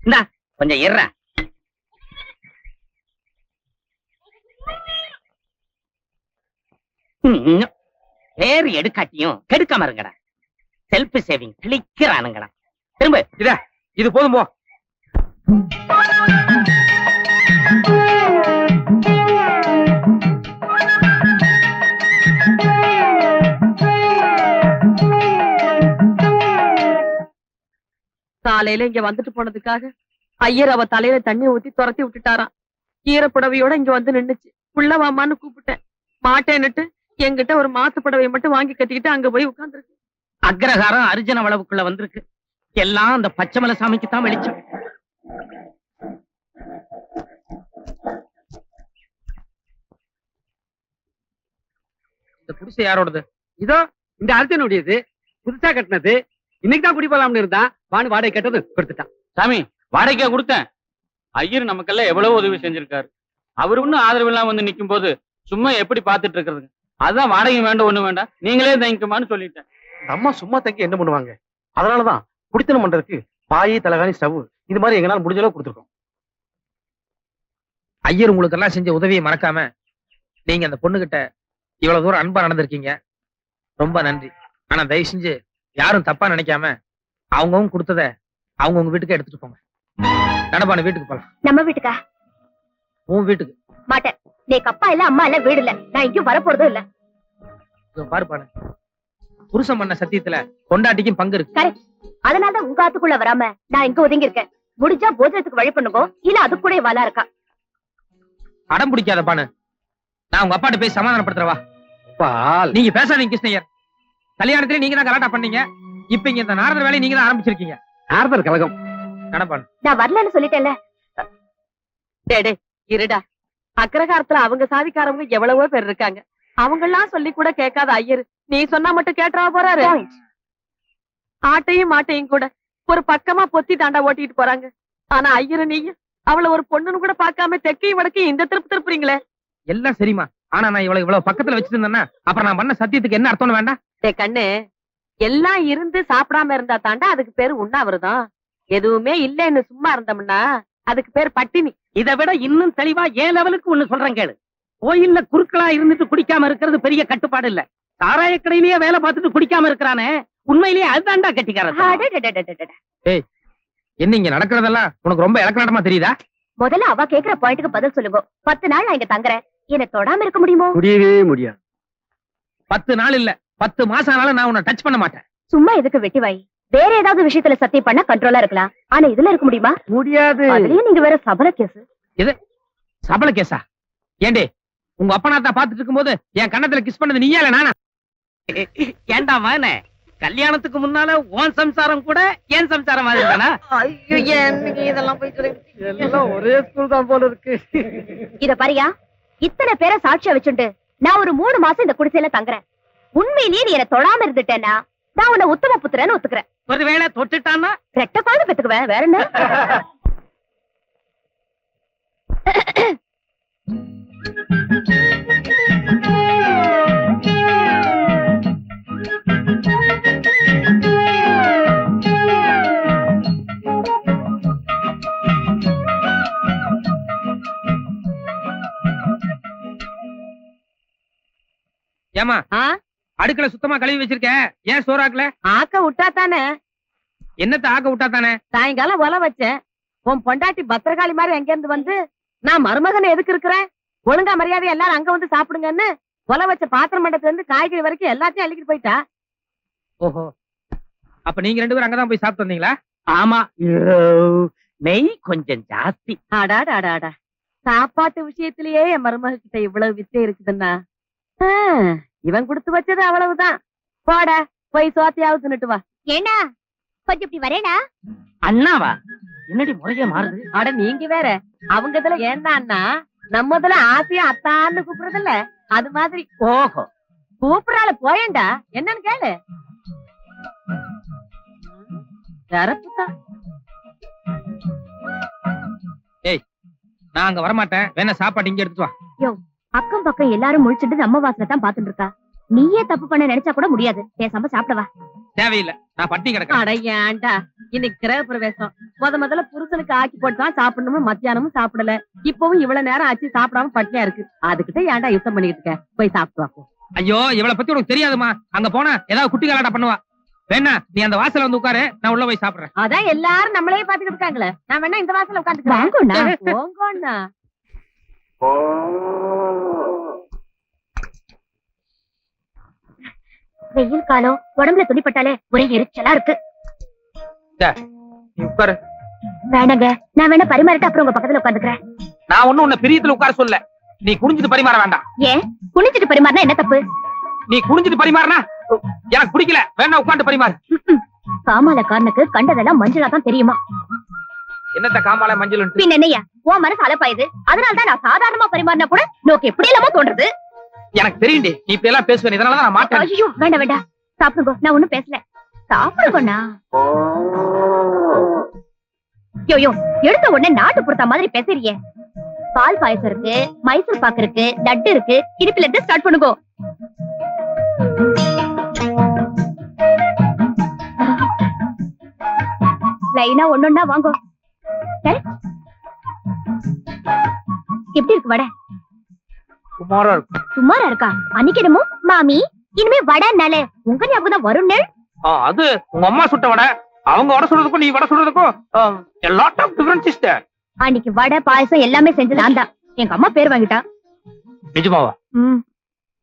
இந்தா கொஞ்சம் இருற பேர் எடுக்காட்டியும் கெடுக்காம இருங்கடா. செல்ஃப் சேவிங் கிளிக்கிறானுங்கடா திரும்ப. இத இது போதும் போ. காலையில இங்க வந்துட்டு போனதுக்காக ஐயர் அவ தலையில தண்ணி ஊத்தி துரத்தி விட்டுட்டாராம். புடவையோட இங்க வந்து நின்னுச்சு. புள்ளவாமான்னு கூப்பிட்டேன். மாட்டேன்னுட்டு என்கிட்ட ஒரு மாத்து புடவை மட்டும் வாங்கி கட்டிக்கிட்டு அங்க போய் உட்காந்துருக்கு அக்ரஹாரம் அர்ஜுன வளவுக்குள்ள வந்திருக்கு. எல்லாம் அந்த பச்சைமலை சாமிக்கு தான் வெளிச்சம். இந்த குடிசை யாரோடது? இதோ இந்த அர்ஜுனுடையது. புதுசா கட்டினது. இன்னைக்கு தான் குடி போலாம்னு இருந்தான் வான்னு வாடகை கட்டது கொடுத்துட்டான். சாமி வாடகைக்கா கொடுத்தேன். ஐயர் நமக்கெல்லாம் எவ்வளவு உதவி செஞ்சிருக்காரு. அவர் ஒன்னும் ஆதரவு இல்லாம வந்து நிக்கும் போது சும்மா எப்படி பாத்துட்டு இருக்கிறதுங்க அதான் வாடகை வேண்டாம் ஒண்ணு வேண்டாம். நீங்களே தங்கிக்குமான்னு சொல்லிட்டேன். அம்மா சும்மா தங்கி என்ன பண்ணுவாங்க? அதனாலதான் குடித்தனம் பண்றதுக்கு பாய் தலகாணி ஸ்டவ் இது மாதிரி எங்களால முடிஞ்ச அளவு கொடுத்துருக்கோம். ஐயர் உங்களுக்கு எல்லாம் செஞ்ச உதவியை மறக்காம நீங்க அந்த பொண்ணுகிட்ட இவ்வளவு தூரம் அன்பா நடந்திருக்கீங்க. ரொம்ப நன்றி. ஆனா தயவு செஞ்சு யாரும் தப்பா நினைக்காம அவங்கவுங்க கொடுத்தத அவங்கவுங்க வீட்டுக்கு எடுத்துட்டு போங்க. நடப்பான வீட்டுக்கு போலாம். நம்ம வீட்டுக்கா? உன் வீட்டுக்கு. மாட்டேன். நீக்கு அப்பா இல்ல அம்மா இல்ல வீடு இல்ல. நான் எங்கேயும் வரப்போறதும் இல்ல. இதோ பாரு பாரு புருஷன் பண்ண சத்தியத்துல கொண்டாட்டிக்கும் பங்கு இருக்கு. அதனாலதான் உங்க ஆத்துக்குள்ள வராம நான் இங்க ஒதுங்கி இருக்கேன் முடிஞ்சா போஜனத்துக்கு வழி பண்ணுங்க. இல்ல அது கூட வாலா இருக்கா? அடம் பிடிக்காத பானு நான் உங்க அப்பாட்ட போய் சமாதானப்படுத்துறவா பால். நீங்க பேசாதீங்க கிருஷ்ணய்யர். கல்யாணத்துல நீங்க தான் கலாட்டா பண்ணீங்க. இப்ப இங்க இந்த நாரதர் வேலையை நீங்க தான் ஆரம்பிச்சிருக்கீங்க. நாரதர் கழகம். நடப்பான் நான் வரலன்னு சொல்லிட்டேன்ல. டேடே இருடா. அக்ரஹாரத்துல அவங்க சாதிக்காரவங்க எவ்வளவோ பேர் இருக்காங்க. அவங்க எல்லாம் சொல்லி கூட கேட்காத ஐயர். நீ சொன்னா மட்டும் கேட்டா போறாரு. ஆட்டையும் மாட்டையும் கூட ஒரு பக்கமா பொத்தி தாண்டா ஓட்டிட்டு போறாங்க. ஆனா ஐயரு நீங்க அவள ஒரு பொண்ணுன்னு கூட பார்க்காம தெக்கையும் வடக்கையும் இந்த திருப்பு திருப்புறீங்களே. எல்லாம் சரிமா ஆனா நான் இவ்வளவு இவ்வளவு பக்கத்துல வச்சிருந்தேன்னா அப்புறம் நான் பண்ண சத்தியத்துக்கு என்ன அர்த்தம்னு வேண்டாம்? கண்ணு எல்லாம் இருந்து சாப்பிடாம இருந்தா தாண்டா அதுக்கு பேரு உண்ணாவிரதம். எதுவுமே இல்லைன்னு சும்மா இருந்தோம்னா அதுக்கு பேர் பட்டினி. இதை விட இன்னும் தெளிவா ஏன் லெவலுக்கு ஒண்ணு சொல்றேன் கேளு. கோயில்ல குறுக்களா இருந்துட்டு குடிக்காம இருக்கிறது பெரிய கட்டுப்பாடு இல்ல. சாராய கடையிலேயே வேலை பார்த்துட்டு குடிக்காம இருக்கிறானே உண்மையிலேயே அதுதான்டா கட்டிக்காரன் அடடடடடடட. என்ன இங்க நடக்கிறதெல்லாம் உனக்கு ரொம்ப இலக்கணமா தெரியுதா? முதல்ல அவ கேக்குற பாயிண்ட்டுக்கு பதில் சொல்லுங்க. பத்து நாள் நான் இங்க தங்குறேன். என்ன தொடாம இருக்க முடியுமோ? முடியவே முடியாது. பத்து நாள் இல்ல. பத்து மாசம் ஆனாலும் நான் உன்னை டச் பண்ண மாட்டேன். சும்மா எதுக்கு வெட்டி வாய்? வேற ஏதாவது விஷயத்துல சத்தியம் பண்ணா கண்ட்ரோலா இருக்கலாம். ஆனா இதுல இருக்க முடியுமா? முடியாது. அதுலயும் நீங்க வேற சபல கேஸ் சபல கேசா ஏண்டே உங்க அப்பனாத்தா பாத்துட்டு இருக்கும்போது என் கண்ணத்துல கிஸ் பண்ணது நீயா இல்ல நானா? ஏண்டா மானே கல்யாணத்துக்கு முன்னால உன் சம்சாரம் கூட ஏன் சம்சாரம் மாதிரி தானா எல்லாம் ஒரே ஸ்கூல் தான் போல இருக்கு. இத பாரியா இத்தனை பேரை சாட்சியா வச்சுண்டு நான் ஒரு மூணு மாசம் இந்த குடிசையில தங்குறேன். உண்மையிலேயே நீ என்ன தொடாம இருந்துட்டேன்னா நான் உன்னை உத்தம புத்திரன்னு ஒத்துக்கிறேன். ஒருவேளை தொட்டுட்டான்னா? ரெட்ட குழந்தை பெத்துக்குவேன் வேற என்ன? ஏமா ஆ? அடுக்கல சுத்தமா கழுவி வச்சிருக்க ஏன் சோறாக்கல ஆக்க விட்டா தானே என்னத்த ஆக்க விட்டா தானே சாயங்காலம் ஒல வச்சேன். உன் பொண்டாட்டி பத்திரகாளி மாதிரி எங்க இருந்து வந்து நான் மருமகனை எதுக்கு இருக்கிறேன்? ஒழுங்கா மரியாதை எல்லாரும் அங்க வந்து சாப்பிடுங்கன்னு ஒல வச்ச பாத்திரம் மண்டத்துல இருந்து காய்கறி வரைக்கும் எல்லாத்தையும் அள்ளிக்கிட்டு போயிட்டா? ஓஹோ. அப்ப நீங்க ரெண்டு பேரும் அங்கதான் போய் சாப்பிட்டு வந்தீங்களா? ஆமா. நெய் கொஞ்சம் ஜாஸ்தி. அடாடா அடாடா சாப்பாட்டு விஷயத்திலேயே என் மருமக கிட்ட இவ்வளவு வித்தை இருக்குதுன்னா? இவன் கொடுத்து வச்சது அவ்வளவுதான். போட போய் சோத்தையாவது தின்னுட்டு வா. ஏண்டா? கொஞ்சம் இப்படி வரேடா அண்ணாவா? என்னடி முறைய மாறுது? அட நீங்க வேற. அவங்க இதுல ஏந்தான்னா நம்ம இதுல ஆசையா அத்தான்னு கூப்பிடுறதில்ல. அது மாதிரி. ஓஹோ. கூப்பிடறால போயேன்டா. என்னன்னு கேளு. தரப்புதான் நான் அங்க வரமாட்டேன். வேணா சாப்பாடு இங்க எடுத்துட்டு வா. அக்கம் பக்கம் எல்லாரும் முழிச்சிட்டு நம்ம வாசல தான் பாத்துட்டு இருக்கா. நீயே தப்பு பண்ண நினைச்சா கூட முடியாது. பேசாம சாப்பிடவா தேவையில்லை. நான் பட்டி கிடக்கிறேன். அட ஏன்டா? இன்னைக்கு கிரக பிரவேசம் முத முதல்ல புருஷனுக்கு ஆக்கி போட்டு தான் சாப்பிடணும்? மத்தியானமும் சாப்பிடல. இப்பவும் இவ்வளவு நேரம் ஆச்சு சாப்பிடாம பட்டினியா இருக்கு. அதுக்கிட்ட ஏன்டா யுத்தம் பண்ணிட்டு இருக்க? போய் சாப்பிட்டு வாப்போ ஐயோ இவளை பத்தி உனக்கு தெரியாதுமா? அங்க போனா ஏதாவது குட்டி கலாட்டா பண்ணுவா. வேணா நீ அந்த வாசல்ல வந்து உட்காரு. நான் உள்ள போய் சாப்பிடுறேன். அதான் எல்லாரும் நம்மளே பாத்துக்கிட்டு இருக்காங்களே. நான் வேணா இந்த வாசல்ல வாங்கோண்ணா. உட்காந்துக்கிறேன் போங்கண்ணா வெயில் காலம் உடம்புல துணிப்பட்டாலே ஒரே எரிச்சலா இருக்கு. உட்காரு. வேணாங்க. நான் வேணா பரிமாறிட்டு அப்புறம் உங்க பக்கத்துல உட்காந்துக்கிறேன். நான் ஒண்ணும் உன்னை பிரியத்துல உட்கார சொல்ல நீ குனிஞ்சிட்டு பரிமாற வேண்டாம். ஏன்? குனிஞ்சிட்டு பரிமாறினா என்ன தப்பு? நீ குனிஞ்சிட்டு பரிமாறினா எனக்கு பிடிக்கல. வேணா உட்காந்து பரிமாறு. காமாலக்காரனுக்கு கண்டதெல்லாம் மஞ்சளா தான் தெரியுமா? என்னத்த காமால மஞ்சள் பின் என்னையா உன் மனசு அலப்பாயுது. அதனால தான் நான் சாதாரணமா பரிமாறினா கூட நோக்கு எப்படி இல்லாம தோன்றது. எனக்கு தெரியும்டி. நீ இப்ப எல்லாம் பேசுவேன். இதனாலதான் நான் மாட்டேன். ஐயோ வேண்டாம் வேண்டாம் சாப்பிடுங்க நான் ஒண்ணும் பேசல. சாப்பிடுங்கண்ணா யோ யோ எடுத்த உடனே நாட்டு பொறுத்த மாதிரி பேசுறியே. பால் பாயசம் இருக்கு மைசூர் பாக்கு இருக்கு லட்டு இருக்கு. இனிப்புல இருந்து ஸ்டார்ட் பண்ணுங்க. லைனா ஒன்னொன்னா வாங்கோ. எப்படி இருக்கு வடை? சுமாரா இருக்கும் சுமாரா இருக்கா? அன்னைக்கு என்னமோ மாமி இனிமே வடைனாலே உங்க ஞாபகம் தான் வரும்னு ஆ, அது உங்க அம்மா சுட்ட வடை. அவங்க வடை சுடுறதுக்கும் நீ வடை சுடுறதுக்கும் லாட் ஆஃப் டிஃபரன்ஸ் இஸ் அன்னைக்கு வடை பாயசம் எல்லாமே செஞ்சது நான் தான். எங்க அம்மா பேர் வாங்கிட்டா. நிஜமாவா? ம்,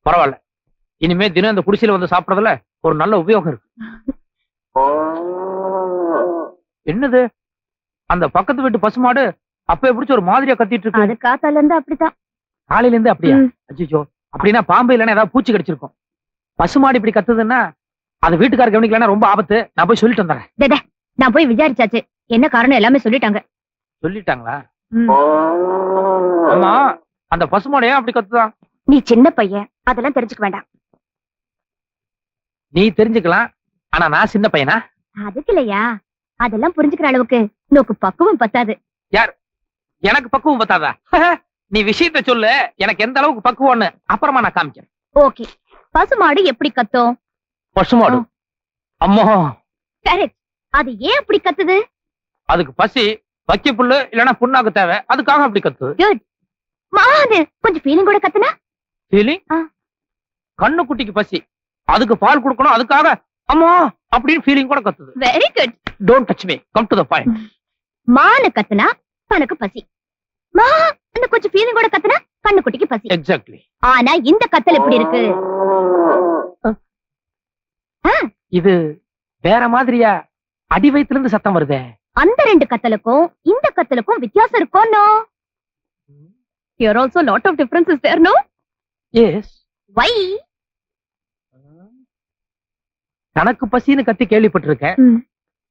பரவாயில்ல. இனிமே தினம் இந்த குடிசையில வந்து சாப்பிடறதுல ஒரு நல்ல உபயோகம் இருக்கு. என்னது? அந்த பக்கத்து வீட்டு பசுமாடு அப்ப பிடிச்ச ஒரு மாதிரியா கத்திட்டு இருக்கு? அது காத்தால இருந்து அப்படித்தான். காலையில இருந்து அப்படியா. அச்சோ அப்படின்னா பாம்பு இல்லைன்னா ஏதாவது பூச்சி கடிச்சிருக்கும். பசுமாடு இப்படி கத்துதுன்னா அது வீட்டுக்கார கவனிக்கலன்னா ரொம்ப ஆபத்து. நான் போய் சொல்லிட்டு வந்துடுறேன். நான் போய் விசாரிச்சாச்சு. என்ன காரணம் எல்லாமே சொல்லிட்டாங்க. சொல்லிட்டாங்களா. ஆமா அந்த பசுமாடு ஏன் அப்படி கத்துதான் நீ சின்ன பையன் அதெல்லாம் தெரிஞ்சுக்க வேண்டாம். நீ தெரிஞ்சுக்கலாம் ஆனா நான் சின்ன பையனா? அதுக்கு இல்லையா? அதெல்லாம் புரிஞ்சுக்கிற அளவுக்கு நோக்கு பக்குவம் பத்தாது. எனக்கு பக்குவம் பத்தாதா? நீ விஷயத்த சொல்லு எனக்கு எந்த அளவுக்கு பக்குவம்னு அப்புறமா நான் காமிக்கிறேன். ஓகே. பசுமாடு எப்படி கத்தும்? பசுமாடு? அம்மா. கரெக்ட் அது ஏன் அப்படி கத்துது? அதுக்கு பசி வைக்க புல்லு இல்லைன்னா புண்ணாக்கு தேவை. அதுக்காக அப்படி கத்து மாது கொஞ்சம் ஃபீலிங் கூட கத்துனா? ஃபீலிங். கண்ணு குட்டிக்கு பசி. அதுக்கு பால் கொடுக்கணும் அதுக்காக அம்மா அப்படின்னு ஃபீலிங் கூட கத்துது. Very good don't touch me come to the point மானு கத்துனா தனக்கு பசி. மா அந்த கொஞ்சம் ஃபீலிங் கூட கத்துனா கண்ணுக்குட்டிக்கு பசி. எக்ஸாக்ட்லி ஆனா இந்த கத்தல் எப்படி இருக்கு? இது வேற மாதிரியா அடி வயித்துல இருந்து சத்தம் வருதே? அந்த ரெண்டு கத்தலுக்கும் இந்த கத்தலுக்கும் வித்தியாசம் இருக்கும் no here also lot of differences there no yes why தனக்கு பசின்னு கத்தி கேள்விப்பட்டிருக்கேன்.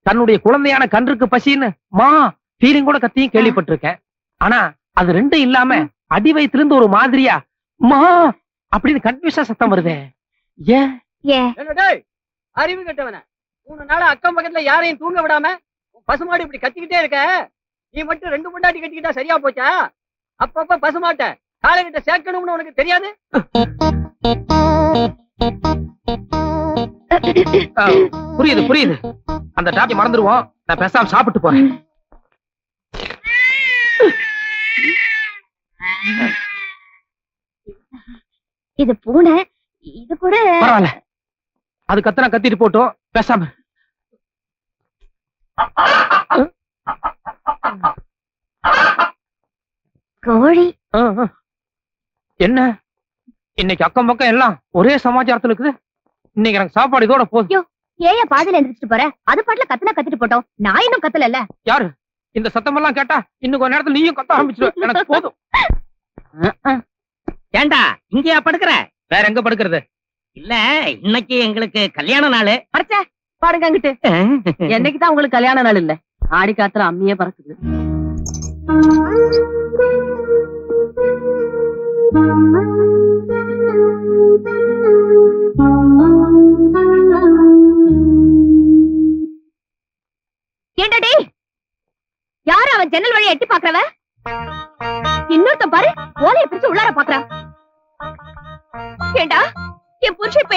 தன்னுடைய குழந்தையான கன்றுக்கு பசின்னு மா ஃபீலிங் கூட கத்தியும் கேள்விப்பட்டிருக்கேன். ஆனா அது ரெண்டும் இல்லாம அடி வயித்துல இருந்து ஒரு மாதிரியா மா! அப்படின்னு கன்ஃபியூஸா சத்தம் வருதே. ஏன்? அறிவு கட்டவன. மூணு நாளா அக்கம் பக்கத்துல யாரையும் தூங்க விடாம பசுமாடு இப்படி கத்திக்கிட்டே இருக்க. நீ மட்டும் ரெண்டு பொண்டாட்டி கட்டிக்கிட்டா சரியா போச்சா? அப்பப்ப பசுமாட்ட காலைகிட்ட சேர்க்கணும்னு உனக்கு தெரியாது? புரியுது புரியுது. அந்த டாபிக் மறந்துடுவோம் நான் பேசாம சாப்பிட்டு போறேன். இது பூனை இது கூட பரவாயில்ல. அது கத்தனா கத்திட்டு போட்டோம். பேசாம. கோழி. என்ன? இன்னைக்கு அக்கம் பக்கம் எல்லாம் ஒரே சமாச்சாரத்துல இருக்குது. இன்னைக்கு எனக்கு சாப்பாடு இதோட போதும். ஏயா பாதியில எந்திரிச்சிட்டு போற? அது பாட்டுல கத்துனா கத்திட்டு போட்டோம். நான் இன்னும் கத்தல யாரு? இந்த சத்தம் எல்லாம் கேட்டா இன்னும் கொஞ்ச நேரத்துல நீயும் கத்த ஆரம்பிச்சிருவ. எனக்கு போதும். ஏண்டா இங்கயா படுக்கிற? வேற எங்க படுக்கிறது? இல்ல இன்னைக்கு எங்களுக்கு கல்யாண நாளு. பறச்ச பாடுங்க அங்கிட்டு. என்னைக்குதான் உங்களுக்கு கல்யாண நாள் இல்ல? ஆடி காத்துல அம்மியே பறக்குது.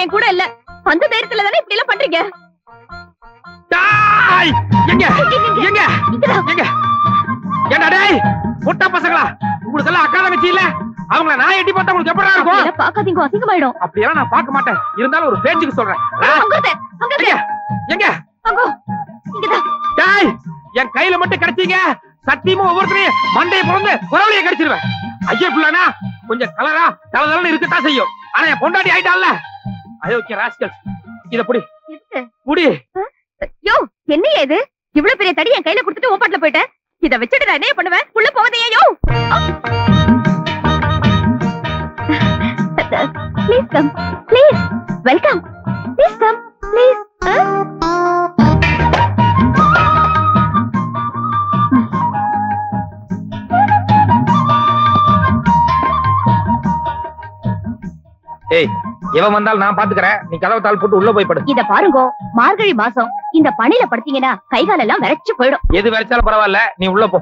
இப்ப என் கூட இல்ல. அந்த தைரியத்துல தானே இப்படி எல்லாம் பண்றீங்க? டாய்! எங்க? எங்க. எங்க? ஏண்டா டேய்? முட்டா பசங்களா? உங்களுக்கு எல்லாம் இல்ல? அவங்கள நான் எட்டி பார்த்தா உங்களுக்கு எப்படா இருக்கும்? நான் பார்க்க மாட்டேன். இருந்தாலும் ஒரு பேச்சுக்கு சொல்றேன். எங்க? டேய் என் கையில மட்டும் கிடைச்சீங்க. சத்தியமா ஒவ்வொருத்தரையும் மண்டையை பிறந்து கடிச்சிருவேன். ஐயா பிள்ளைனா கொஞ்சம் கலரா கலதலன்னு இருக்கத்தான் செய்யும். ஆனா என் பொண்டாட்டி ஆயிட்டான்ல. அயோக்கிய ராஸ்கல் இத புடி? புடி. யோ என்ன இது? இவ்வளவு பெரிய தடி என் கையில கொடுத்துட்டு ஓப்பாட்டுல போயிட்டேன் இத வச்சுட்டு நான் என்ன பண்ணுவேன் உள்ள போவதையே yo! Please come please welcome please come please எவன் வந்தாலும் நான் பாத்துக்கறேன். நீ கதவை தாள் போட்டு உள்ள போய் படு. இத பாருங்கோ மார்கழி மாசம் இந்த பனில படுத்தீங்கன்னா கை கால் எல்லாம் விரைச்சு போயிடும். எது வரைச்சாலும் பரவாயில்ல நீ உள்ள போ.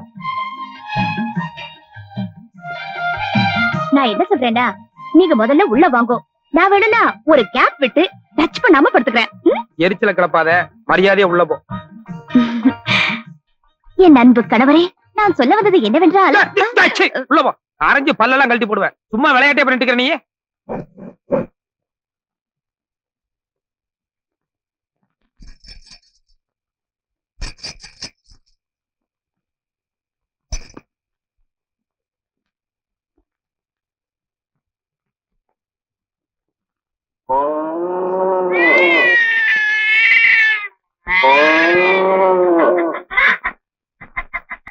நான் என்ன சொல்றேன்னா நீங்க முதல்ல உள்ள வாங்கோ. நான் வேணும்னா ஒரு கேப் விட்டு டச் பண்ணாம படுத்துக்கிறேன்? எரிச்சல கிளப்பாத மரியாதையா உள்ள போ. என் அன்பு கணவரே நான் சொல்ல வந்தது என்னவென்றால் உள்ள போ. அரைஞ்சு பல்லெல்லாம் கழட்டி போடுவேன். சும்மா விளையாட்டே பண்ணிட்டு இருக்கிற நீ